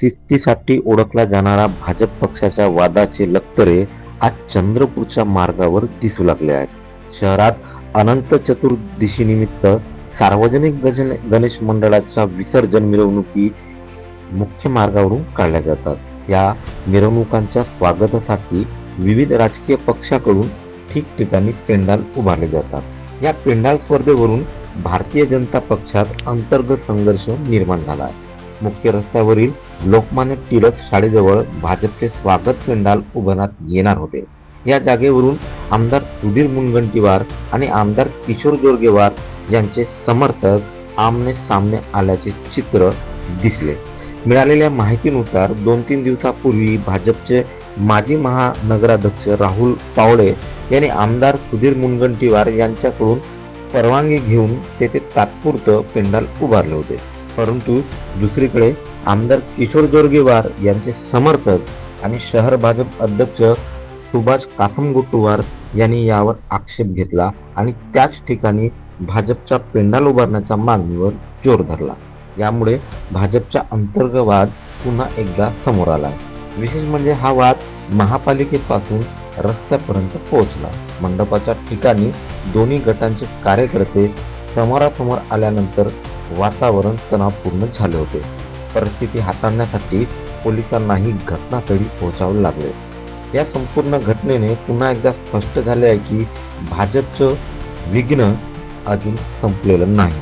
शिस्तीसाठी ओळखला जाणारा भाजप पक्षाच्या वादाचे लक्तरे आज चंद्रपूरच्या मार्गावर दिसू लागले आहेत. शहरात अनंत चतुर्दशीनिमित्त सार्वजनिक गजन गणेश मंडळाच्या विसर्जन मिरवणुकी मुख्य मार्गावरून काढल्या जातात. या मिरवणुकांच्या स्वागतासाठी विविध राजकीय पक्षाकडून ठिकठिकाणी पेंडाल उभारले जातात. या पेंडाल स्पर्धेवरून भारतीय जनता पक्षात अंतर्गत संघर्ष निर्माण झाला आहे. मुख्य रस्त्यावरील लोकमान्य टिळक शाळेजवळ भाजपचे स्वागत पेंडाल उभारण्यात येणार होते. या जागेवरून आमदार सुधीर मुनगंटीवार आणि आमदार किशोर जोरगेवार यांचे समर्थक आमने सामने आल्याचे चित्र दिसले. मिळालेल्या माहितीनुसार दोन तीन दिवसापूर्वी भाजपचे माजी महानगराध्यक्ष राहुल पावडे यांनी आमदार सुधीर मुनगंटीवार यांच्याकडून परवानगी घेऊन तेथे तात्पुरतं पेंडाल उभारले होते. परंतु दुसरीकडे आमदार किशोर जोरगेवार यांचे समर्थक आणि शहर भाजप अध्यक्ष सुभाष कासमगोटुवार यांनी यावर आक्षेप घेतला आणि त्याच ठिकाणी भाजपच्या पेंडाल उभारण्याच्या मागणीवर जोर धरला. यामुळे भाजपचा अंतर्गत वाद पुन्हा एकदा समोर आला. विशेष म्हणजे हा वाद महापालिकेपासून रस्त्यापर्यंत पोहोचला. मंडपाच्या ठिकाणी दोन्ही गटांचे कार्यकर्ते समोरासमोर आल्यानंतर वातावरण तणावपूर्ण झाले होते. परिस्थिती हाताळण्यासाठी पोलिसांनाही घटनास्थळी पोहोचावे लागले. या संपूर्ण घटनेने पुन्हा एकदा स्पष्ट झाले आहे की भाजपचं विघ्न अजून संपलेलं नाही.